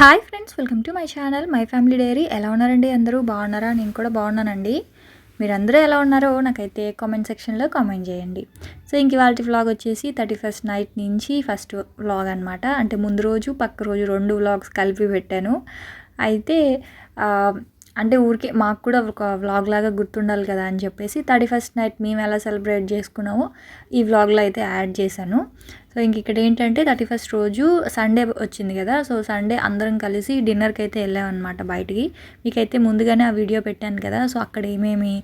Hi friends welcome to my channel. My family diary. ఎలా ఉన్నారండి అందరూ? బాగున్నారా? నేను కూడా బాగున్నానండి. మీరందరూ ఎలా ఉన్నారో నాకైతే కామెంట్ సెక్షన్లో కామెంట్ చేయండి. సో ఇంక వాళ్ళ వ్లాగ్ వచ్చేసి థర్టీ ఫస్ట్ నైట్ నుంచి ఫస్ట్ వ్లాగ్ అనమాట అంటే ముందు రోజు పక్క రోజు రెండు వ్లాగ్స్ కలిపి పెట్టాను. అయితే అంటే ఊరికే మాకు కూడా ఒక వ్లాగ్ లాగా గుర్తుండాలి కదా అని చెప్పేసి థర్టీ ఫస్ట్ నైట్ మేము ఎలా సెలబ్రేట్ చేసుకున్నామో ఈ వ్లాగ్లో అయితే యాడ్ చేశాను. సో ఇంక ఇక్కడ ఏంటంటే థర్టీ ఫస్ట్ రోజు సండే వచ్చింది కదా సో సండే అందరం కలిసి డిన్నర్కి అయితే వెళ్ళామన్నమాట బయటికి. మీకైతే ముందుగానే ఆ వీడియో పెట్టాను కదా సో అక్కడ ఏమేమి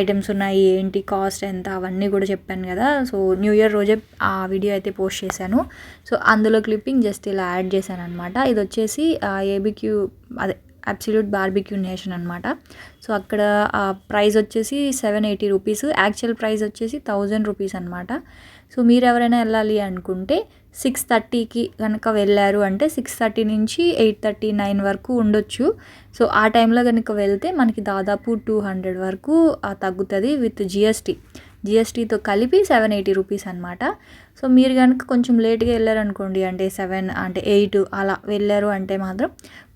ఐటమ్స్ ఉన్నాయి ఏంటి కాస్ట్ ఎంత అవన్నీ కూడా చెప్పాను కదా. సో న్యూ ఇయర్ రోజే ఆ వీడియో అయితే పోస్ట్ చేశాను. సో అందులో క్లిప్పింగ్ జస్ట్ ఇలా యాడ్ చేశాను అనమాట ఇది వచ్చేసి ఏబిక్యూ అదే అబ్సల్యూట్ బార్బిక్యూ నేషన్ అనమాట సో అక్కడ ప్రైస్ వచ్చేసి seven eighty rupees. Actual price వచ్చేసి థౌజండ్ రూపీస్ అనమాట సో మీరు ఎవరైనా వెళ్ళాలి అనుకుంటే సిక్స్ థర్టీకి కనుక వెళ్ళారు అంటే సిక్స్ థర్టీ నుంచి ఎయిట్ థర్టీ నైన్ వరకు ఉండొచ్చు. సో ఆ టైంలో కనుక వెళ్తే మనకి దాదాపు టూ హండ్రెడ్ వరకు తగ్గుతుంది విత్ జిఎస్టీ. జిఎస్టీతో కలిపి సెవెన్ ఎయిటీ రూపీస్ అనమాట సో మీరు కనుక కొంచెం లేట్గా వెళ్ళారనుకోండి అంటే సెవెన్ అంటే ఎయిట్ అలా వెళ్ళారు అంటే మాత్రం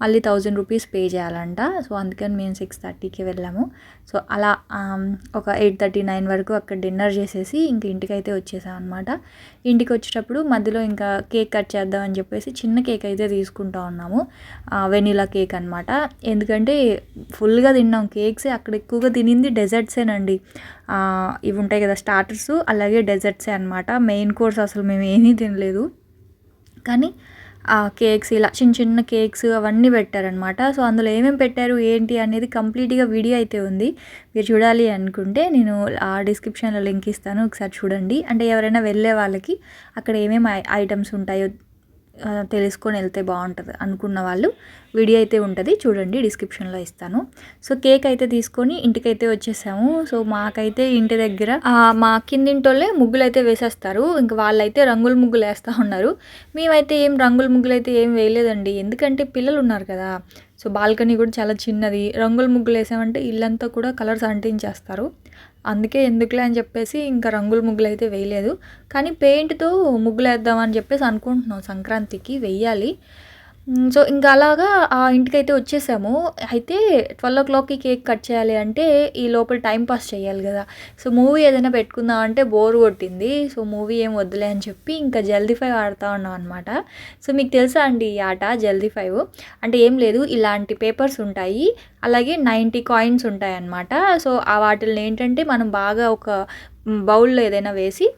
మళ్ళీ థౌజండ్ రూపీస్ పే చేయాలంట. సో అందుకని మేము సిక్స్ థర్టీకి వెళ్ళాము. సో అలా ఒక ఎయిట్ థర్టీ నైన్ వరకు అక్కడ డిన్నర్ చేసేసి ఇంక ఇంటికైతే వచ్చేసాం అనమాట ఇంటికి వచ్చేటప్పుడు మధ్యలో ఇంకా కేక్ కట్ చేద్దాం అని చెప్పేసి చిన్న కేక్ అయితే తీసుకుంటా ఉన్నాము. వెనీలా కేక్ అనమాట ఎందుకంటే ఫుల్గా తిన్నాం. కేక్సే అక్కడ ఎక్కువగా తినింది డెజర్ట్సేనండి. ఇవి ఉంటాయి కదా స్టార్టర్స్ అలాగే డెజర్ట్సే అనమాట మెయిన్ కోర్స్ అసలు మేము ఏమీ తినలేదు. కానీ ఆ కేక్స్ ఇలా చిన్న చిన్న కేక్స్ అవన్నీ పెట్టారనమాట సో అందులో ఏమేమి పెట్టారు ఏంటి అనేది కంప్లీట్గా వీడియో అయితే ఉంది. మీరు చూడాలి అనుకుంటే నేను ఆ డిస్క్రిప్షన్లో లింక్ ఇస్తాను. ఒకసారి చూడండి. అంటే ఎవరైనా వెళ్ళే వాళ్ళకి అక్కడ ఏమేమి ఐ- ఐటమ్స్ ఉంటాయో తెలుసుకొని వెళ్తే బాగుంటుంది అనుకున్న వాళ్ళు. వీడియో అయితే ఉంటుంది చూడండి డిస్క్రిప్షన్లో ఇస్తాను. సో కేక్ అయితే తీసుకొని ఇంటికైతే వచ్చేసాము. సో మాకైతే ఇంటి దగ్గర మా కిందింటోళ్ళే ముగ్గులు అయితే వేసేస్తారు. ఇంకా వాళ్ళైతే రంగుల ముగ్గులు వేస్తూ ఉన్నారు. మేమైతే ఏం రంగుల ముగ్గులు అయితే ఏం వేయలేదండి. ఎందుకంటే పిల్లలు ఉన్నారు కదా. సో బాల్కనీ కూడా చాలా చిన్నది. రంగుల ముగ్గులు వేసామంటే ఇల్లంతా కూడా కలర్స్ అంటించేస్తారు. అందుకే ఎందుకులే అని చెప్పేసి ఇంకా రంగుల ముగ్గులు అయితే వేయలేదు. కానీ పెయింట్తో ముగ్గులు వేద్దామని చెప్పేసి అనుకుంటున్నాం సంక్రాంతికి వెయ్యాలి సో ఇంకా అలాగా ఆ ఇంటికైతే వచ్చేసాము. అయితే ట్వెల్వ్ ఓ క్లాక్కి కేక్ కట్ చేయాలి అంటే ఈ లోపల టైం పాస్ చేయాలి కదా. సో మూవీ ఏదైనా పెట్టుకుందాం అంటే బోర్ కొట్టింది. సో మూవీ ఏం వద్దులే అని చెప్పి ఇంకా జల్దీ ఫైవ్ ఆడుతూ ఉన్నాం అనమాట సో మీకు తెలుసా అండి ఈ ఆట జల్దీ ఫైవ్? అంటే ఏం లేదు ఇలాంటి పేపర్స్ ఉంటాయి. అలాగే నైంటీ కాయిన్స్ ఉంటాయి అన్నమాట. సో ఆ వాటిల్ని ఏంటంటే మనం బాగా ఒక బౌల్లో ఏదైనా వేసి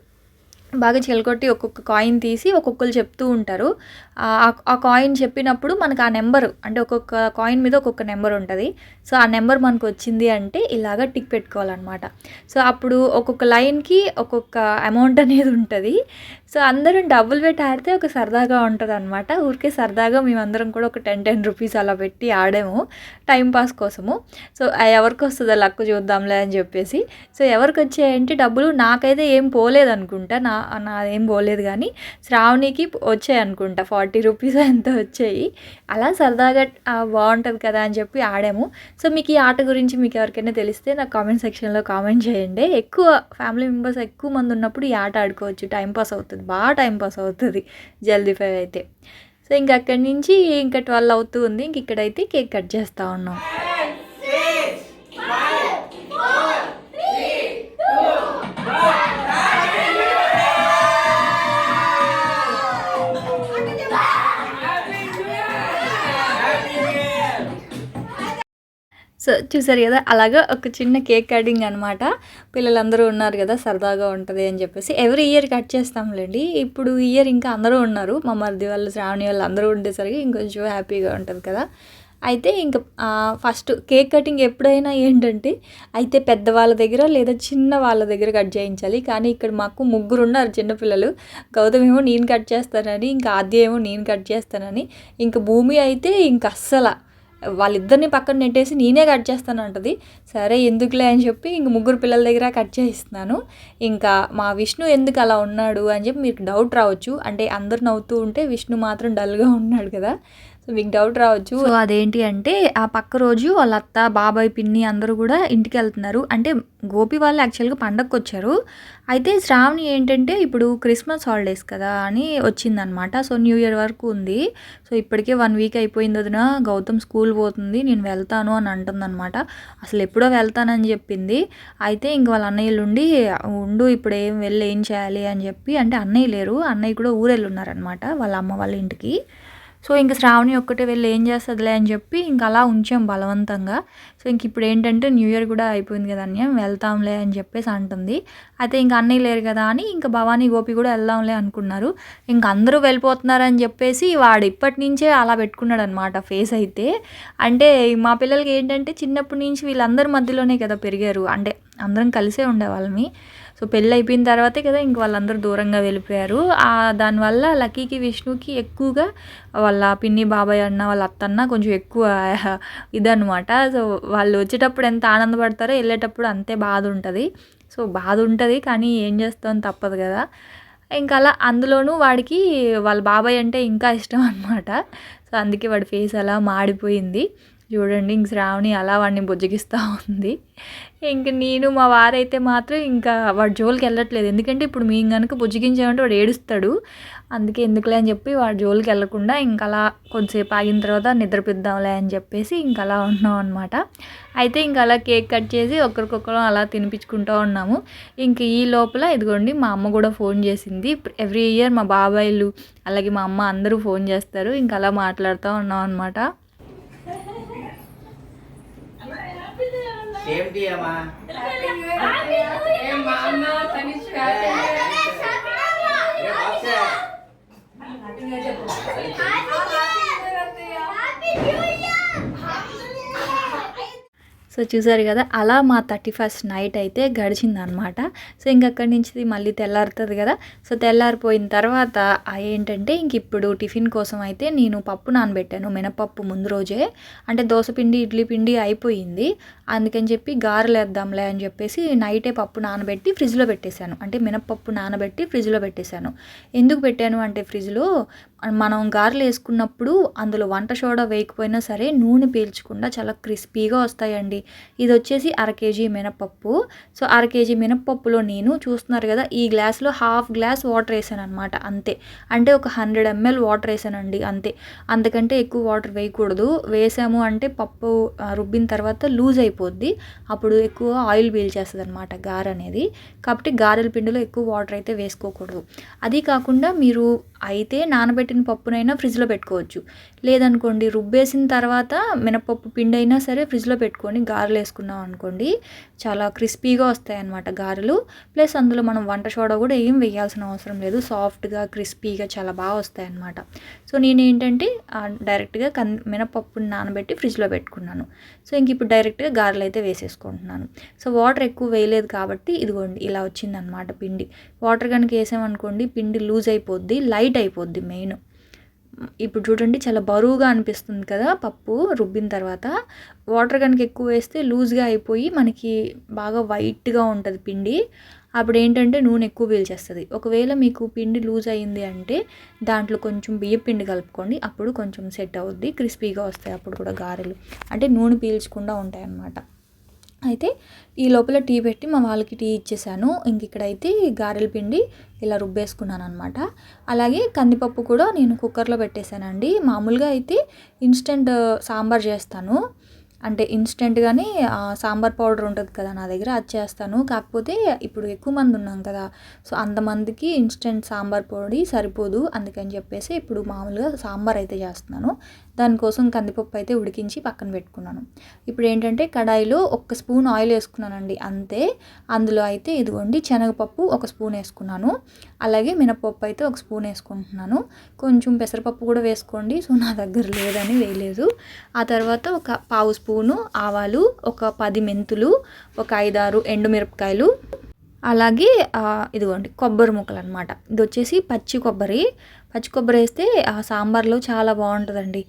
బాగా చిలకొట్టి ఒక్కొక్క కాయిన్ తీసి ఒక్కొక్కరు చెప్తూ ఉంటారు. ఆ- కాయిన్ చెప్పినప్పుడు మనకు ఆ నెంబర్ అంటే ఒక్కొక్క కాయిన్ మీద ఒక్కొక్క నెంబర్ ఉంటుంది. సో ఆ నెంబర్ మనకు వచ్చింది అంటే ఇలాగ టిక్ పెట్టుకోవాలన్నమాట. సో అప్పుడు ఒక్కొక్క లైన్కి ఒక్కొక్క అమౌంట్ అనేది ఉంటుంది. సో అందరం డబ్బులు పెట్టి ఆడితే ఒక సరదాగా ఉంటుంది అనమాట ఊరికే సరదాగా మేమందరం కూడా ఒక టెన్ టెన్ రూపీస్ అలా పెట్టి ఆడాము టైం పాస్ కోసము. సో ఎవరికి వస్తుందో లక్ చూద్దాంలే అని చెప్పేసి. సో ఎవరికి వచ్చాయంటే డబ్బులు నాకైతే ఏం పోలేదు అనుకుంటా నా నాదేం పోలేదు కానీ శ్రావణికి వచ్చాయి అనుకుంటా ఫార్టీ రూపీస్ ఎంత వచ్చాయి. అలా సరదాగా బాగుంటుంది కదా అని చెప్పి ఆడాము. సో మీకు ఈ ఆట గురించి మీకు ఎవరికైనా తెలిస్తే నాకు కామెంట్ సెక్షన్లో కామెంట్ చేయండి. ఎక్కువ ఫ్యామిలీ మెంబర్స్ ఎక్కువ మంది ఉన్నప్పుడు ఈ ఆట ఆడుకోవచ్చు. టైంపాస్ అవుతుంది. బాగా టైంపాస్ అవుతుంది. జల్దీ ఫైవ్ అయితే. సో ఇంక అక్కడి నుంచి ఇంకా ట్వెల్వ్ అవుతూ ఉంది. ఇంక ఇక్కడైతే కేక్ కట్ చేస్తూ ఉన్నాం. సో చూసారు కదా? అలాగా ఒక చిన్న కేక్ కటింగ్ అనమాట పిల్లలందరూ ఉన్నారు కదా సరదాగా ఉంటుంది అని చెప్పేసి. ఎవ్రీ ఇయర్ కట్ చేస్తాంలేండి. ఇప్పుడు ఇయర్ ఇంకా అందరూ ఉన్నారు. మా మరిది వాళ్ళు శ్రావణి వాళ్ళు అందరూ ఉండేసరికి ఇంకొంచెం హ్యాపీగా ఉంటుంది కదా. అయితే ఇంకా ఫస్ట్ కేక్ కటింగ్ ఎప్పుడైనా ఏంటంటే అయితే పెద్దవాళ్ళ దగ్గర లేదా చిన్న వాళ్ళ దగ్గర కట్ చేయించాలి. కానీ ఇక్కడ మాకు ముగ్గురు ఉన్నారు చిన్నపిల్లలు. గౌతమ్ ఏమో నేను కట్ చేస్తానని ఇంకా ఆద్య ఏమో నేను కట్ చేస్తానని. ఇంకా భూమి అయితే ఇంక అస్సలు వాళ్ళిద్దరిని పక్కన నెట్టేసి నేనే కట్ చేస్తాను అంటది. సరే ఎందుకులే అని చెప్పి ఇంక ముగ్గురు పిల్లల దగ్గర కట్ చేయిస్తున్నాను. ఇంకా మా విష్ణు ఎందుకు అలా ఉన్నాడు అని చెప్పి మీకు డౌట్ రావచ్చు. అంటే అందరు నవ్వుతూ ఉంటే విష్ణు మాత్రం డల్గా ఉన్నాడు కదా. సో మీకు డౌట్ రావచ్చు. సో అదేంటి అంటే ఆ పక్క రోజు వాళ్ళ అత్త బాబాయ్ పిన్ని అందరూ కూడా ఇంటికి వెళ్తున్నారు. అంటే గోపి వాళ్ళు యాక్చువల్గా పండగకి వచ్చారు అయితే శ్రావణి ఏంటంటే ఇప్పుడు క్రిస్మస్ హాలిడేస్ కదా అని వచ్చిందనమాట సో న్యూ ఇయర్ వరకు ఉంది. సో ఇప్పటికే వన్ వీక్ అయిపోయింది వదిన. గౌతమ్ స్కూల్ పోతుంది. నేను వెళ్తాను అని అంటుందన్నమాట. అసలు ఎప్పుడో వెళ్తానని చెప్పింది. అయితే ఇంక వాళ్ళ అన్నయ్యలు ఉండి ఉండు ఇప్పుడు ఏం వెళ్ళి ఏం చేయాలి? అని చెప్పి అంటే అన్నయ్య లేరు. అన్నయ్య కూడా ఊరెళ్ళు ఉన్నారనమాట వాళ్ళ అమ్మ వాళ్ళ ఇంటికి. సో ఇంక శ్రావణి ఒక్కటే వెళ్ళి ఏం చేస్తుందిలే అని చెప్పి ఇంక అలా ఉంచాం బలవంతంగా. సో ఇంక ఇప్పుడు ఏంటంటే న్యూ ఇయర్ కూడా అయిపోయింది కదా అన్నయ్య వెళ్తాంలే అని చెప్పేసి అంటుంది. అయితే ఇంక అన్నయ్య లేరు కదా అని ఇంకా భవానీ గోపి కూడా వెళ్దాంలే అనుకున్నారు. ఇంక అందరూ వెళ్ళిపోతున్నారని చెప్పేసి వాడు ఇప్పటి నుంచే అలా పెట్టుకున్నాడు అనమాట ఫేస్ అయితే. అంటే మా పిల్లలకి ఏంటంటే చిన్నప్పటి నుంచి వీళ్ళందరి మధ్యలోనే కదా పెరిగారు. అంటే అందరం కలిసే ఉండేవాళ్ళమి. సో పెళ్ళి అయిపోయిన తర్వాతే కదా ఇంక వాళ్ళందరూ దూరంగా వెళ్ళిపోయారు. దానివల్ల లక్కీకి విష్ణుకి ఎక్కువగా వాళ్ళ పిన్ని బాబాయ్ అన్న వాళ్ళ అత్తన్న కొంచెం ఎక్కువ ఇదనమాట సో వాళ్ళు వచ్చేటప్పుడు ఎంత ఆనందపడతారో వెళ్ళేటప్పుడు అంతే బాధ ఉంటుంది. సో బాధ ఉంటుంది కానీ ఏం చేస్తాం తప్పదు కదా. ఇంకా అలా అందులోనూ వాడికి వాళ్ళ బాబాయ్ అంటే ఇంకా ఇష్టం అనమాట సో అందుకే వాడి ఫేస్ అలా మాడిపోయింది. చూడండి ఇంక శ్రావణి అలా వాడిని బుజ్జగిస్తూ ఉంది. ఇంక నేను మా వారైతే మాత్రం ఇంకా వాడు జోలికి వెళ్ళట్లేదు. ఎందుకంటే ఇప్పుడు మేము కనుక బుజ్జగించామంటే వాడు ఏడుస్తాడు. అందుకే ఎందుకులే అని చెప్పి వాడు జోలికి వెళ్ళకుండా ఇంకా అలా కొంతసేపు ఆగిన తర్వాత నిద్రపిద్దాంలే అని చెప్పేసి ఇంకా అలా ఉన్నాం అనమాట అయితే ఇంక అలా కేక్ కట్ చేసి ఒకరికొకరు అలా తినిపించుకుంటూ ఉన్నాము. ఇంక ఈ లోపల ఇదిగోండి మా అమ్మ కూడా ఫోన్ చేసింది. ఎవ్రీ ఇయర్ మా బాబాయిలు అలాగే మా అమ్మ అందరూ ఫోన్ చేస్తారు. ఇంకా అలా మాట్లాడుతూ ఉన్నాం అనమాట ఏంటి అమ్మా? సో చూసారు కదా అలా మా థర్టీ ఫస్ట్ నైట్ అయితే గడిచిందనమాట సో ఇంక అక్కడి నుంచి మళ్ళీ తెల్లారుతుంది కదా. సో తెల్లారిపోయిన తర్వాత ఏంటంటే ఇంక ఇప్పుడు టిఫిన్ కోసం అయితే నేను పప్పు నానబెట్టాను మినపప్పు ముందు రోజే. అంటే దోసపిండి ఇడ్లీ పిండి అయిపోయింది. అందుకని చెప్పి గారెలేద్దాంలే అని చెప్పేసి నైటే పప్పు నానబెట్టి ఫ్రిడ్జ్లో పెట్టేశాను. అంటే మినపప్పు నానబెట్టి ఫ్రిడ్జ్లో పెట్టేశాను. ఎందుకు పెట్టాను అంటే ఫ్రిడ్జ్లో మనం గారెలు వేసుకున్నప్పుడు అందులో వంట సోడా వేయకపోయినా సరే నూనె పీల్చకుండా చాలా క్రిస్పీగా వస్తాయండి. ఇది వచ్చేసి అర కేజీ మినపప్పు. సో అర కేజీ మినపప్పులో నేను చూస్తున్నారు కదా ఈ గ్లాస్లో హాఫ్ గ్లాస్ వాటర్ వేసాను అనమాట అంతే. అంటే ఒక హండ్రెడ్ ఎంఎల్ వాటర్ వేసానండి అంతే. అంతకంటే ఎక్కువ వాటర్ వేయకూడదు. వేసాము అంటే పప్పు రుబ్బిన తర్వాత లూజ్ అయిపోద్ది. అప్పుడు ఎక్కువ ఆయిల్ పీల్చేస్తుంది అనమాట గార అనేది. కాబట్టి గారెల పిండిలో ఎక్కువ వాటర్ అయితే వేసుకోకూడదు. అది కాకుండా మీరు అయితే నానబెట్టి నానబెట్టిన పప్పునైనా ఫ్రిడ్జ్లో పెట్టుకోవచ్చు. లేదనుకోండి రుబ్బేసిన తర్వాత మినపప్పు పిండి అయినా సరే ఫ్రిడ్జ్లో పెట్టుకొని గారెలు వేసుకున్నాం అనుకోండి చాలా క్రిస్పీగా వస్తాయి అన్నమాట గారెలు. ప్లస్ అందులో మనం వంట సోడా కూడా ఏం వేయాల్సిన అవసరం లేదు. సాఫ్ట్గా క్రిస్పీగా చాలా బాగా వస్తాయి అన్నమాట సో నేను ఏంటంటే డైరెక్ట్గా కన్ మినపప్పుని నానబెట్టి ఫ్రిడ్జ్లో పెట్టుకున్నాను. సో ఇంక ఇప్పుడు డైరెక్ట్గా గారెలు అయితే వేసేసుకుంటున్నాను. సో వాటర్ ఎక్కువ వేయలేదు కాబట్టి ఇదిగోండి ఇలా వచ్చిందనమాట పిండి. వాటర్ కనుక వేసామనుకోండి పిండి లూజ్ అయిపోద్ది లైట్ అయిపోద్ది మెయిన్. ఇప్పుడు చూడండి చాలా బరువుగా అనిపిస్తుంది కదా పప్పు రుబ్బిన తర్వాత. వాటర్ కనుక ఎక్కువ వేస్తే లూజ్గా అయిపోయి మనకి బాగా వైట్గా ఉంటుంది పిండి. అప్పుడు ఏంటంటే నూనె ఎక్కువ పీల్చేస్తుంది. ఒకవేళ మీకు పిండి లూజ్ అయ్యింది అంటే దాంట్లో కొంచెం బియ్య పిండి కలుపుకోండి. అప్పుడు కొంచెం సెట్ అవుద్ది క్రిస్పీగా వస్తాయి అప్పుడు కూడా గారెలు. అంటే నూనె పీల్చకుండా ఉంటాయి అన్నమాట అయితే ఈ లోపల టీ పెట్టి మా వాళ్ళకి టీ ఇచ్చేసాను. ఇంక ఇక్కడైతే గారెల పిండి ఇలా రుబ్బేసుకున్నాను అనమాట అలాగే కందిపప్పు కూడా నేను కుక్కర్లో పెట్టేశానండి. మామూలుగా అయితే ఇన్స్టెంట్ సాంబార్ చేస్తాను. అంటే ఇన్స్టెంట్గానే సాంబార్ పౌడర్ ఉంటుంది కదా నా దగ్గర అది చేస్తాను. కాకపోతే ఇప్పుడు ఎక్కువ మంది ఉన్నాం కదా సో అంతమందికి ఇన్స్టెంట్ సాంబార్ పొడి సరిపోదు. అందుకని చెప్పేసి ఇప్పుడు మామూలుగా సాంబార్ అయితే చేస్తున్నాను. దానికోసం కందిపప్పు అయితే ఉడికించి పక్కన పెట్టుకున్నాను. ఇప్పుడు ఏంటంటే కడాయిలో ఒక స్పూన్ ఆయిల్ వేసుకున్నానండి అంతే. అందులో అయితే ఇదిగోండి శనగపప్పు ఒక స్పూన్ వేసుకున్నాను. అలాగే మినపప్పు అయితే ఒక స్పూన్ వేసుకుంటున్నాను. కొంచెం పెసరపప్పు కూడా వేసుకోండి సో నా దగ్గర లేదని వేయలేదు. ఆ తర్వాత ఒక పావు స్పూను ఆవాలు ఒక పది మెంతులు ఒక ఐదారు ఎండుమిరపకాయలు అలాగే ఇదిగోండి కొబ్బరి ముక్కలు అనమాట ఇది వచ్చేసి పచ్చి కొబ్బరి. పచ్చి కొబ్బరి వేస్తే ఆ సాంబార్లో చాలా బాగుంటుందండి.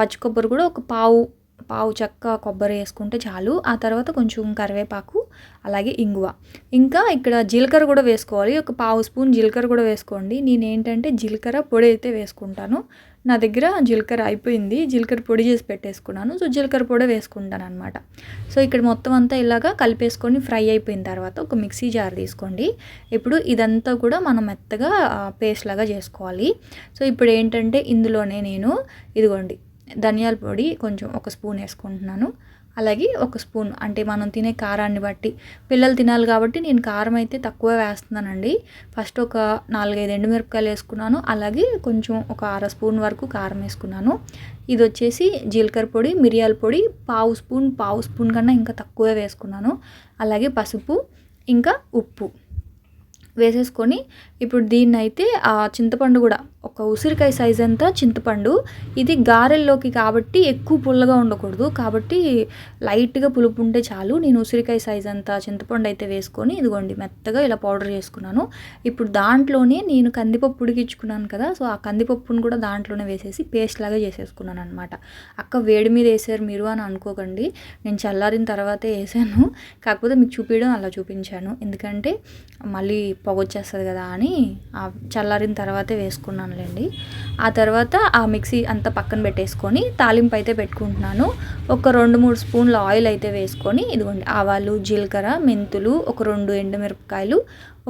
పచ్చి కొబ్బరి కూడా ఒక పావు పావు చెక్క కొబ్బరి వేసుకుంటే చాలు. ఆ తర్వాత కొంచెం కరివేపాకు అలాగే ఇంగువ. ఇంకా ఇక్కడ జీలకర్ర కూడా వేసుకోవాలి. ఒక పావు స్పూన్ జీలకర్ర కూడా వేసుకోండి. నేను ఏంటంటే జీలకర్ర పొడి అయితే వేసుకుంటాను. నా దగ్గర జీలకర్ర అయిపోయింది. జీలకర్ర పొడి చేసి పెట్టేసుకున్నాను. సో జీలకర్ర పొడి వేసుకుంటాను అనమాట సో ఇక్కడ మొత్తం అంతా ఇలాగా కలిపేసుకొని ఫ్రై అయిపోయిన తర్వాత ఒక మిక్సీ జార్ తీసుకోండి. ఇప్పుడు ఇదంతా కూడా మనం మెత్తగా పేస్ట్ లాగా చేసుకోవాలి. సో ఇప్పుడు ఏంటంటే ఇందులోనే నేను ఇదిగోండి ధనియాల పొడి కొంచెం ఒక స్పూన్ వేసుకుంటున్నాను. అలాగే ఒక స్పూన్ అంటే మనం తినే కారాన్ని బట్టి పిల్లలు తినాలి కాబట్టి నేను కారం అయితే తక్కువ వేస్తున్నానండి. ఫస్ట్ ఒక నాలుగైదు ఎండుమిరపకాయలు వేసుకున్నాను. అలాగే కొంచెం ఒక అర స్పూన్ వరకు కారం వేసుకున్నాను. ఇది వచ్చేసి జీలకర్ర పొడి మిరియాల పొడి పావు స్పూన్ పావు స్పూన్ కన్నా ఇంకా తక్కువే వేసుకున్నాను. అలాగే పసుపు ఇంకా ఉప్పు వేసేసుకొని ఇప్పుడు దీన్ని అయితే ఆ చింతపండు కూడా. ఒక ఉసిరికాయ సైజ్ అంతా చింతపండు. ఇది గారెల్లోకి కాబట్టి ఎక్కువ పుల్లగా ఉండకూడదు. కాబట్టి లైట్గా పులుపు ఉంటే చాలు. నేను ఉసిరికాయ సైజ్ అంతా చింతపండు అయితే వేసుకొని ఇదిగోండి మెత్తగా ఇలా పౌడర్ చేసుకున్నాను. ఇప్పుడు దాంట్లోనే నేను కందిపప్పు ఉడికించుకున్నాను కదా సో ఆ కందిపప్పును కూడా దాంట్లోనే వేసేసి పేస్ట్ లాగా చేసేసుకున్నాను అనమాట అక్క వేడి మీద వేసారు మీరు అని అనుకోకండి. నేను చల్లారిన తర్వాతే వేసాను. కాకపోతే మీకు చూపించడం అలా చూపించాను. ఎందుకంటే మళ్ళీ పొగ వచ్చేస్తుంది కదా అని వేసుకొని చల్లారిన తర్వాతే వేసుకున్నానులేండి. ఆ తర్వాత ఆ మిక్సీ అంతా పక్కన పెట్టేసుకొని తాలింపు అయితే పెట్టుకుంటున్నాను. ఒక రెండు మూడు స్పూన్ల ఆయిల్ అయితే వేసుకొని ఇదిగోండి ఆవాలు జీలకర్ర మెంతులు ఒక రెండు ఎండుమిరపకాయలు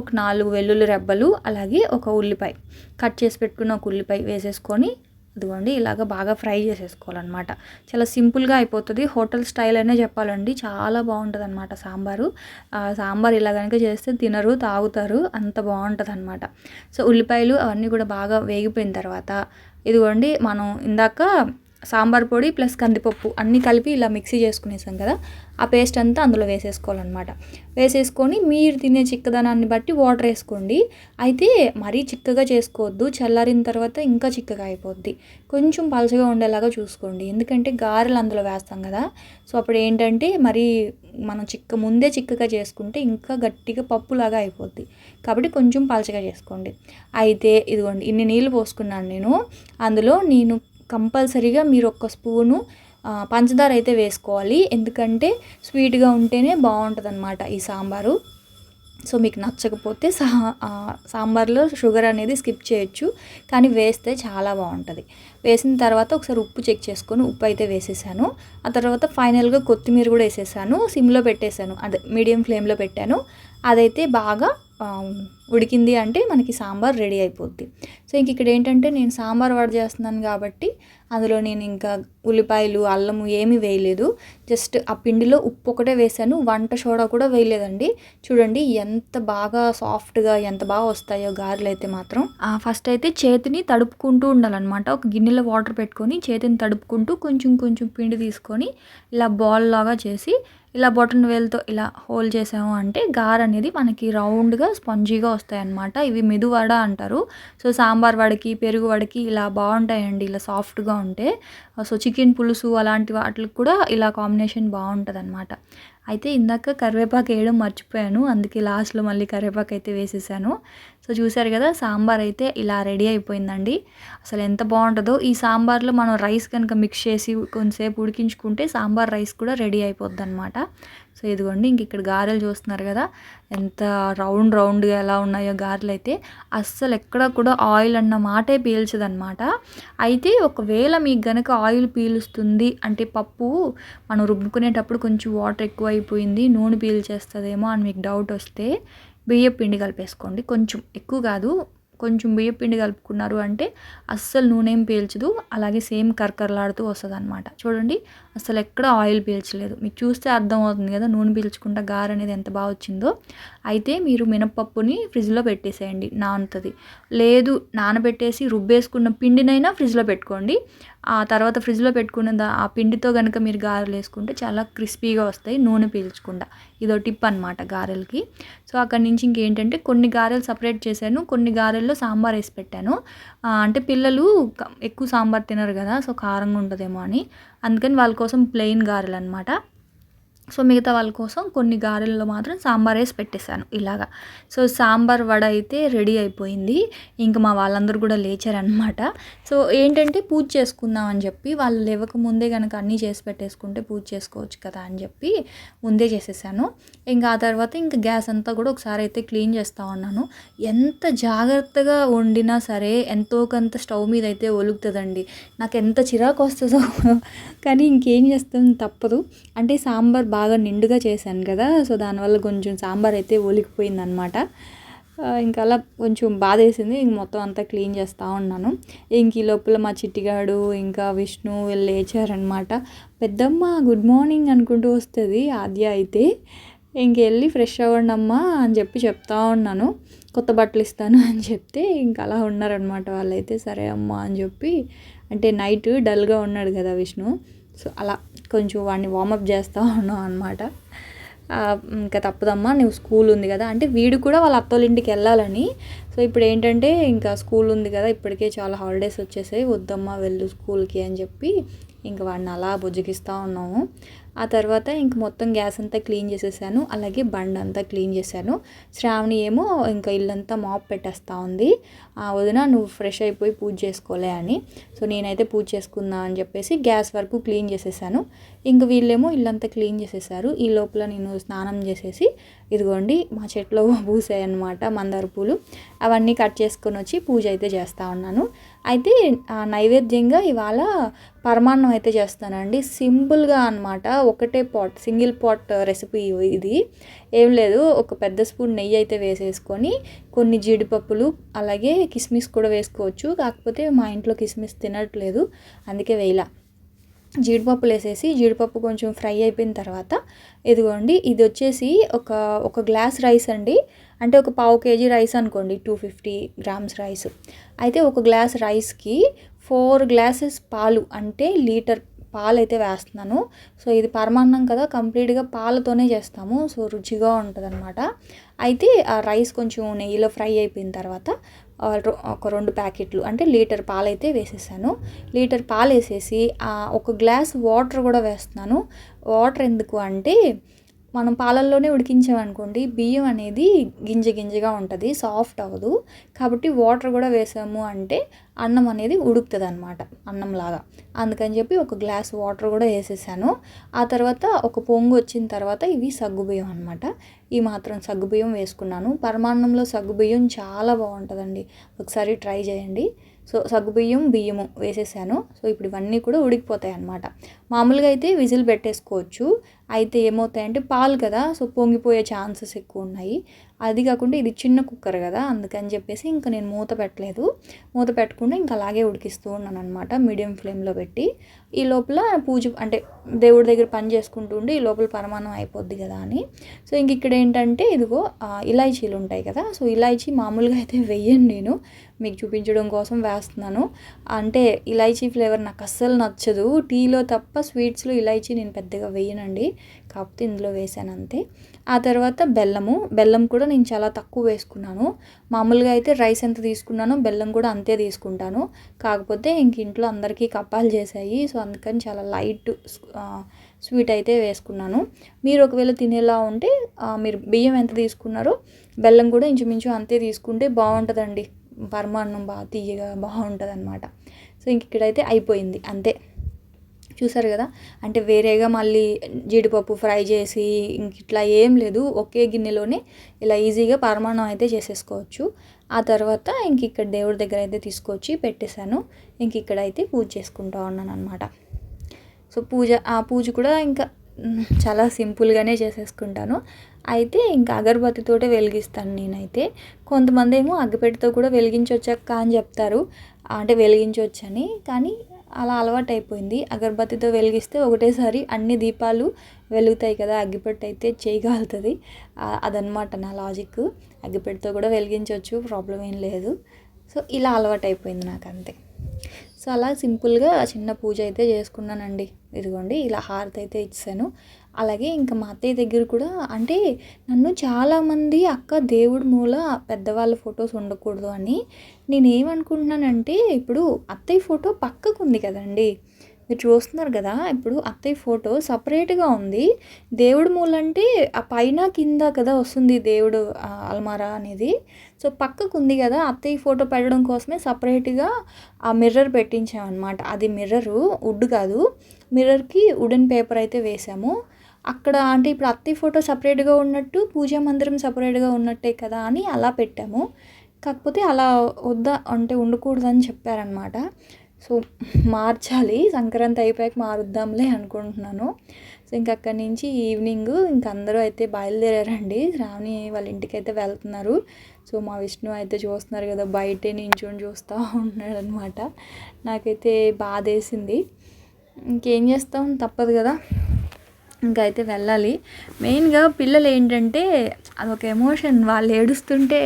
ఒక నాలుగు వెల్లుల్లి రెబ్బలు అలాగే ఒక ఉల్లిపాయ. కట్ చేసి పెట్టుకున్న ఒక ఉల్లిపాయ వేసేసుకొని ఇదిగోండి ఇలాగ బాగా ఫ్రై చేసేసుకోవాలన్నమాట. చాలా సింపుల్గా అయిపోతుంది. హోటల్ స్టైల్ అనే చెప్పాలండి. చాలా బాగుంటుంది అనమాట సాంబారు సాంబార్ ఇలా కనుక చేస్తే తినరు తాగుతారు అంత బాగుంటుంది అనమాట సో ఉల్లిపాయలు అవన్నీ కూడా బాగా వేగిపోయిన తర్వాత ఇదిగోండి మనం ఇందాక సాంబార్ పొడి ప్లస్ కందిపప్పు అన్నీ కలిపి ఇలా మిక్సీ చేసుకునేసాం కదా ఆ పేస్ట్ అంతా అందులో వేసేసుకోవాలన్నమాట. వేసేసుకొని మీరు తినే చిక్కదనాన్ని బట్టి వాటర్ వేసుకోండి. అయితే మరీ చిక్కగా చేసుకోవద్దు చల్లారిన తర్వాత ఇంకా చిక్కగా అయిపోద్ది. కొంచెం పలచగా ఉండేలాగా చూసుకోండి. ఎందుకంటే గారెలు అందులో వేస్తాం కదా. సో అప్పుడు ఏంటంటే మరి మనం చిక్క ముందే చిక్కగా చేసుకుంటే ఇంకా గట్టిగా పప్పులాగా అయిపోద్ది. కాబట్టి కొంచెం పలచగా చేసుకోండి. అయితే ఇదిగోండి ఇన్ని నీళ్ళు పోసుకున్నాను నేను. అందులో నేను కంపల్సరీగా మీరు ఒక స్పూను పంచదార అయితే వేసుకోవాలి. ఎందుకంటే స్వీట్గా ఉంటేనే బాగుంటుంది అనమాట ఈ సాంబారు. సో మీకు నచ్చకపోతే సా సాంబార్లో షుగర్ అనేది స్కిప్ చేయొచ్చు. కానీ వేస్తే చాలా బాగుంటుంది. వేసిన తర్వాత ఒకసారి ఉప్పు చెక్ చేసుకొని ఉప్పు అయితే వేసేసాను. ఆ తర్వాత ఫైనల్గా కొత్తిమీర కూడా వేసేసాను. సిమ్లో పెట్టేశాను అదే మీడియం ఫ్లేమ్లో పెట్టాను. అదైతే బాగా ఉడికింది అంటే మనకి సాంబార్ రెడీ అయిపోద్ది. సో ఇంక ఇక్కడ ఏంటంటే నేను సాంబార్ వాడు చేస్తున్నాను కాబట్టి అందులో నేను ఇంకా ఉల్లిపాయలు అల్లము ఏమీ వేయలేదు. జస్ట్ ఆ పిండిలో ఉప్పు ఒకటే వేసాను వంట సోడా కూడా వేయలేదండి. చూడండి ఎంత బాగా సాఫ్ట్గా ఎంత బాగా వస్తాయో గారెలు అయితే మాత్రం. ఫస్ట్ అయితే చేతిని తడుపుకుంటూ ఉండాలన్నమాట. ఒక గిన్నెలో వాటర్ పెట్టుకొని చేతిని తడుపుకుంటూ కొంచెం కొంచెం పిండి తీసుకొని ఇలా బాల్ లాగా చేసి ఇలా బొటన్ వేల్తో ఇలా హోల్ చేసాము అంటే గార్ అనేది మనకి రౌండ్గా స్పంజీగా వస్తాయి అన్నమాట ఇవి మెదువడ అంటారు. సో సాంబార్ వడకి పెరుగు వడకి ఇలా బాగుంటాయండి. ఇలా సాఫ్ట్గా ఉంటే సో చికెన్ పులుసు అలాంటి వాటికి కూడా ఇలా కాంబినేషన్ బాగుంటుంది అనమాట అయితే ఇందాక కరివేపాకు వేయడం మర్చిపోయాను అందుకే లాస్ట్లో మళ్ళీ కరివేపాకు అయితే వేసేసాను. సో చూసారు కదా సాంబార్ అయితే ఇలా రెడీ అయిపోయిందండి. అసలు ఎంత బాగుంటుందో ఈ సాంబార్లో మనం రైస్ కనుక మిక్స్ చేసి కొంతసేపు ఉడికించుకుంటే సాంబార్ రైస్ కూడా రెడీ అయిపోద్ది అనమాట సో ఇదిగోండి ఇంక ఇక్కడ గారెలు చూస్తున్నారు కదా ఎంత రౌండ్ రౌండ్గా ఎలా ఉన్నాయో గారెలు అయితే. అస్సలు ఎక్కడ కూడా ఆయిల్ అన్న మాటే పీల్చదనమాట అయితే ఒకవేళ మీకు గనక ఆయిల్ పీలుస్తుంది అంటే పప్పు మనం రుబ్బుకునేటప్పుడు కొంచెం వాటర్ ఎక్కువ అయిపోయింది నూనె పీల్చేస్తుందేమో అని మీకు డౌట్ వస్తే బియ్య పిండి కలిపేసుకోండి. కొంచెం ఎక్కువ కాదు కొంచెం బియ్య పిండి కలుపుకున్నారు అంటే అస్సలు నూనె ఏం పీల్చదు అలాగే సేమ్ కరకరలాడుతూ వస్తుంది అనమాట చూడండి అసలు ఎక్కడ ఆయిల్ పీల్చలేదు. మీకు చూస్తే అర్థమవుతుంది కదా నూనె పీల్చకుండా గార అనేది ఎంత బాగా వచ్చిందో. అయితే మీరు మినపప్పుని ఫ్రిడ్జ్లో పెట్టేసేయండి నానుతుంది. లేదు నానబెట్టేసి రుబ్బేసుకున్న పిండినైనా ఫ్రిడ్జ్లో పెట్టుకోండి. ఆ తర్వాత ఫ్రిడ్జ్లో పెట్టుకున్న ఆ పిండితో కనుక మీరు గారెలు వేసుకుంటే చాలా క్రిస్పీగా వస్తాయి నూనె పీల్చకుండా. ఇదో టిప్ అనమాట గారెలకి. సో అక్కడి నుంచి ఇంకేంటంటే కొన్ని గారెలు సపరేట్ చేశాను కొన్ని గారెల్లో సాంబార్ వేసి పెట్టాను. అంటే పిల్లలు ఎక్కువ సాంబార్ తినరు కదా సో కారంగా ఉంటుందేమో అని. అందుకని వాళ్ళ కోసం ప్లెయిన్ గారెలు అనమాట సో మిగతా వాళ్ళ కోసం కొన్ని గారెల్లో మాత్రం సాంబార్ వేసి పెట్టేశాను ఇలాగా. సో సాంబార్ వడ అయితే రెడీ అయిపోయింది. ఇంకా మా వాళ్ళందరూ కూడా లేచారనమాట సో ఏంటంటే పూజ చేసుకుందాం అని చెప్పి వాళ్ళు లేవక ముందే కనుక అన్నీ చేసి పెట్టేసుకుంటే పూజ చేసుకోవచ్చు కదా అని చెప్పి ముందే చేసేసాను. ఇంకా ఆ తర్వాత ఇంకా గ్యాస్ అంతా కూడా ఒకసారి అయితే క్లీన్ చేస్తూ ఉన్నాను. ఎంత జాగ్రత్తగా వండినా సరే ఎంతో కొంత స్టవ్ మీద అయితే ఒలుగుతుందండి. నాకు ఎంత చిరాకు వస్తుందో కానీ ఇంకేం చేస్తాం తప్పదు. అంటే సాంబార్ బాగా నిండుగా చేశాను కదా సో దానివల్ల కొంచెం సాంబార్ అయితే ఒలికిపోయింది అనమాట ఇంకా అలా కొంచెం బాధ వేసింది ఇంక మొత్తం అంతా క్లీన్ చేస్తూ ఉన్నాను. ఇంక ఈ లోపల మా చిట్టిగాడు ఇంకా విష్ణు వీళ్ళు లేచారనమాట పెద్దమ్మ గుడ్ మార్నింగ్ అనుకుంటూ వస్తుంది ఆద్య అయితే. ఇంకెళ్ళి ఫ్రెష్ అవ్వండి అమ్మా అని చెప్పి చెప్తా ఉన్నాను. కొత్త బట్టలు ఇస్తాను అని చెప్తే ఇంక అలా ఉన్నారనమాట వాళ్ళైతే. సరే అమ్మా అని చెప్పి అంటే నైట్ డల్గా ఉన్నాడు కదా విష్ణు. సో అలా కొంచెం వాడిని వార్మప్ చేస్తూ ఉన్నాం అనమాట ఇంకా తప్పదమ్మా నువ్వు స్కూల్ ఉంది కదా. అంటే వీడు కూడా వాళ్ళ అత్తోళ్ళ ఇంటికి వెళ్ళాలని. సో ఇప్పుడు ఏంటంటే ఇంకా స్కూల్ ఉంది కదా ఇప్పటికే చాలా హాలిడేస్ వచ్చేసాయి. వద్దమ్మా వెళ్ళు స్కూల్కి అని చెప్పి ఇంకా వాడిని అలా బుజ్జగిస్తూ ఉన్నాము. ఆ తర్వాత ఇంక మొత్తం గ్యాస్ అంతా క్లీన్ చేసేసాను అలాగే బండ్ అంతా క్లీన్ చేశాను. శ్రావణి ఏమో ఇంకా ఇల్లంతా మాప్ పెట్టేస్తా ఉంది. ఆ వదిన నువ్వు ఫ్రెష్ అయిపోయి పూజ చేసుకోలే అని. సో నేనైతే పూజ చేసుకుందా అని చెప్పేసి గ్యాస్ వరకు క్లీన్ చేసేసాను. ఇంక వీళ్ళేమో ఇల్లంతా క్లీన్ చేసేసారు. ఈ లోపల నేను స్నానం చేసేసి ఇదిగోండి మా చెట్లో పూసాయి అనమాట మందార పూలు. అవన్నీ కట్ చేసుకొని వచ్చి పూజ అయితే చేస్తూ ఉన్నాను. అయితే నైవేద్యంగా ఇవాళ పరమాన్నం అయితే చేస్తానండి. సింపుల్గా అనమాట ఒకటే పాట్ సింగిల్ పాట్ రెసిపీ ఇది. ఏం లేదు ఒక పెద్ద స్పూన్ నెయ్యి అయితే వేసేసుకొని కొన్ని జీడిపప్పులు అలాగే కిస్మిస్ కూడా వేసుకోవచ్చు. కాకపోతే మా ఇంట్లో కిస్మిస్ తినట్లేదు అందుకే వేయలా. జీడిపప్పులు వేసేసి జీడిపప్పు కొంచెం ఫ్రై అయిపోయిన తర్వాత ఇదిగోండి ఇది వచ్చేసి ఒక ఒక గ్లాస్ రైస్ అండి. అంటే ఒక పావు కేజీ రైస్ అనుకోండి టూ ఫిఫ్టీ గ్రామ్స్ రైస్. అయితే ఒక గ్లాస్ రైస్కి ఫోర్ గ్లాసెస్ పాలు అంటే లీటర్ పాలు అయితే వేస్తున్నాను. సో ఇది పరమాన్నం కదా కంప్లీట్గా పాలతోనే చేస్తాము. సో రుచిగా ఉంటుంది అనమాట అయితే ఆ రైస్ కొంచెం నెయ్యిలో ఫ్రై అయిపోయిన తర్వాత ఒక రెండు ప్యాకెట్లు అంటే లీటర్ పాలైతే వేసేసాను. లీటర్ పాలు వేసేసి ఒక గ్లాస్ వాటర్ కూడా వేస్తున్నాను. వాటర్ ఎందుకు అంటే మనం పాలల్లోనే ఉడికించామనుకోండి బియ్యం అనేది గింజ గింజగా ఉంటుంది సాఫ్ట్ అవ్వదు. కాబట్టి వాటర్ కూడా వేసాము అంటే అన్నం అనేది ఉడుకుతుంది అనమాట అన్నంలాగా. అందుకని చెప్పి ఒక గ్లాస్ వాటర్ కూడా వేసేసాను. ఆ తర్వాత ఒక పొంగు వచ్చిన తర్వాత ఇవి సగ్గుబియ్యం అనమాట ఈ మాత్రం సగ్గుబియ్యం వేసుకున్నాను. పరమాన్నంలో సగ్గుబియ్యం చాలా బాగుంటుందండి. ఒకసారి ట్రై చేయండి. సో సగ్గుబియ్యం బియ్యము వేసేసాను. సో ఇప్పుడు ఇవన్నీ కూడా ఉడికిపోతాయి అనమాట మామూలుగా అయితే విజిల్ పెట్టేసుకోవచ్చు. అయితే ఏమవుతాయంటే పాలు కదా సో పొంగిపోయే ఛాన్సెస్ ఎక్కువ ఉన్నాయి. అది కాకుండా ఇది చిన్న కుక్కర్ కదా అందుకని చెప్పేసి ఇంకా నేను మూత పెట్టలేదు. మూత పెట్టకుండా ఇంకా అలాగే ఉడికిస్తూ ఉన్నాను అనమాట మీడియం ఫ్లేమ్లో పెట్టి. ఈ లోపల పూజ అంటే దేవుడి దగ్గర పని చేసుకుంటూ ఉండి ఈ లోపల పరమాణం అయిపోద్ది కదా అని. సో ఇంక ఇక్కడ ఏంటంటే ఇదిగో ఇలాచీలు ఉంటాయి కదా సో ఇలాచీ మామూలుగా అయితే వెయ్యను నేను. మీకు చూపించడం కోసం వేస్తున్నాను. అంటే ఇలాచీ ఫ్లేవర్ నాకు అస్సలు నచ్చదు. టీలో తప్ప తప్ప స్వీట్స్లో ఇలాచీ నేను పెద్దగా వేయనండి. కాకపోతే ఇందులో వేసాను అంతే. ఆ తర్వాత బెల్లము. బెల్లం కూడా నేను చాలా తక్కువ వేసుకున్నాను. మామూలుగా అయితే రైస్ ఎంత తీసుకున్నానో బెల్లం కూడా అంతే తీసుకుంటాను. కాకపోతే ఇంక ఇంట్లో అందరికీ కప్పాలు చేశాయి. సో అందుకని చాలా లైట్ స్వీట్ అయితే వేసుకున్నాను. మీరు ఒకవేళ తినేలా ఉంటే మీరు బియ్యం ఎంత తీసుకున్నారో బెల్లం కూడా ఇంచుమించు అంతే తీసుకుంటే బాగుంటుందండి. పరమాన్నం బాగా తీయగా బాగుంటుంది అనమాట సో ఇంక ఇక్కడైతే అయిపోయింది. అంతే. చూసారు కదా? అంటే వేరేగా మళ్ళీ జీడిపప్పు ఫ్రై చేసి ఇంక ఇట్లా ఏం లేదు. ఒకే గిన్నెలోనే ఇలా ఈజీగా పరమాణం అయితే చేసేసుకోవచ్చు. ఆ తర్వాత ఇంక ఇక్కడ దేవుడి దగ్గర అయితే తీసుకొచ్చి పెట్టేశాను. ఇంక ఇక్కడ అయితే పూజ చేసుకుంటా ఉన్నాను అనమాట సో పూజ ఆ పూజ కూడా ఇంకా చాలా సింపుల్గానే చేసేసుకుంటాను. అయితే ఇంకా అగరబత్తితోటే వెలిగిస్తాను నేనైతే. కొంతమంది ఏమో అగ్గిపెట్టితో కూడా వెలిగించవచ్చా అని చెప్తారు. అంటే వెలిగించవచ్చని కానీ అలా అలవాటు అయిపోయింది అగరబత్తితో వెలిగిస్తే ఒకటేసారి అన్ని దీపాలు వెలుగుతాయి కదా అగ్గిపెట్టి అయితే చేయగలుగుతుంది అదనమాట నా లాజిక్. అగ్గిపెట్టితో కూడా వెలిగించవచ్చు ప్రాబ్లం ఏం లేదు. సో ఇలా అలవాటు అయిపోయింది నాకు అంతే సో అలా సింపుల్గా చిన్న పూజ అయితే చేసుకున్నానండి. ఇదిగోండి ఇలా హారతి అయితే ఇచ్చాను. అలాగే ఇంకా మా అత్తయ్య దగ్గర కూడా అంటే నన్ను చాలామంది అక్క దేవుడి మూల పెద్దవాళ్ళ ఫొటోస్ ఉండకూడదు అని నేను ఏమనుకుంటున్నానంటే ఇప్పుడు అత్తయ్య ఫోటో పక్కకు ఉంది కదండి. మీరు చూస్తున్నారు కదా ఇప్పుడు అత్తయ్య ఫోటో సపరేట్గా ఉంది. దేవుడు మూలంటే ఆ పైన కింద కదా వస్తుంది దేవుడు అల్మారా అనేది. సో పక్కకు ఉంది కదా అత్తయ్య ఫోటో పెట్టడం కోసమే సపరేట్గా ఆ మిర్రర్ పెట్టించామన్నమాట. అది మిర్రరు వుడ్ కాదు. మిర్రర్కి వుడెన్ పేపర్ అయితే వేసాము. అక్కడ అంటే ఇప్పుడు అత్తి ఫోటో సపరేట్గా ఉన్నట్టు పూజా మందిరం సపరేట్గా ఉన్నట్టే కదా అని అలా పెట్టాము. కాకపోతే అలా వద్దా అంటే ఉండకూడదని చెప్పారనమాట సో మార్చాలి. సంక్రాంతి అయిపోయాక మారుద్దాంలే అనుకుంటున్నాను. సో ఇంక అక్కడి నుంచి ఈవినింగ్ ఇంక అందరూ అయితే బయలుదేరారండి. శ్రావణి వాళ్ళ ఇంటికి అయితే వెళ్తున్నారు. సో మా విష్ణు అయితే చూస్తున్నారు కదా బయటే నించుని చూస్తూ ఉన్నాడు అనమాట నాకైతే బాధేసింది. ఇంకేం చేస్తాం? తప్పదు కదా. ఇంకా అయితే వెళ్ళాలి. మెయిన్గా పిల్లలు ఏంటంటే అదొక ఎమోషన్. వాళ్ళు ఏడుస్తుంటే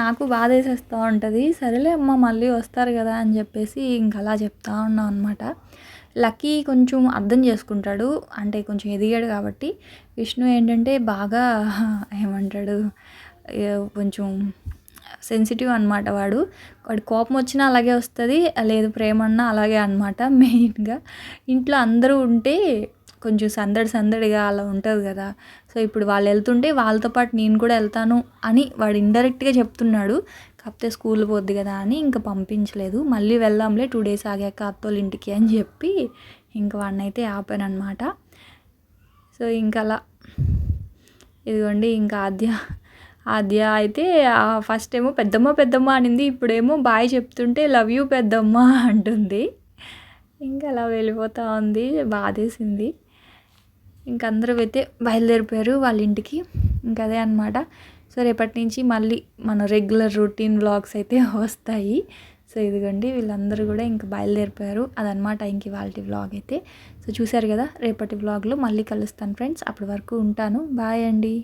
నాకు బాధ వేసేస్తూ ఉంటుంది. సరేలే అమ్మ మళ్ళీ వస్తారు కదా అని చెప్పేసి ఇంకా అలా చెప్తా ఉన్నాం అనమాట లక్కీ కొంచెం అర్థం చేసుకుంటాడు. అంటే కొంచెం ఎదిగాడు కాబట్టి. విష్ణు ఏంటంటే బాగా ఏమంటాడు? కొంచెం సెన్సిటివ్ అనమాట వాడు. వాడు కోపం వచ్చినా అలాగే వస్తుంది. లేదు ప్రేమ అన్నా అలాగే అనమాట మెయిన్గా. ఇంట్లో అందరూ ఉంటే కొంచెం సందడి సందడిగా అలా ఉంటుంది కదా. సో ఇప్పుడు వాళ్ళు వెళ్తుంటే వాళ్ళతో పాటు నేను కూడా వెళ్తాను అని వాడు ఇండైరెక్ట్గా చెప్తున్నాడు. కాకపోతే స్కూల్ పోద్ది కదా అని ఇంకా పంపించలేదు. మళ్ళీ వెళ్దాంలే టూ డేస్ ఆగాక అత్తోళ్ళ ఇంటికి అని చెప్పి ఇంకా వాడిని అయితే ఆపాను అనమాట సో ఇంకా అలా. ఇదిగోండి ఇంకా ఆద్య ఆద్య అయితే ఫస్ట్ ఏమో పెద్దమ్మ పెద్దమ్మ అనింది. ఇప్పుడేమో బాయ్ చెప్తుంటే లవ్ యూ పెద్దమ్మ అంటుంది. ఇంకా అలా వెళ్ళిపోతూ ఉంది బాధేసింది. ఇంక అందరూ అయితే బయలుదేరిపోయారు వాళ్ళ ఇంటికి ఇంక అదే అనమాట సో రేపటి నుంచి మళ్ళీ మన రెగ్యులర్ రొటీన్ వ్లాగ్స్ అయితే వస్తాయి. సో ఇదిగోండి వీళ్ళందరూ కూడా ఇంకా బయలుదేరిపోయారు. అదనమాట ఇంక వాళ్ళ వ్లాగ్ అయితే. సో చూశారు కదా రేపటి వ్లాగ్లో మళ్ళీ కలుస్తాను ఫ్రెండ్స్. అప్పటి వరకు ఉంటాను. బాయ్ అండి.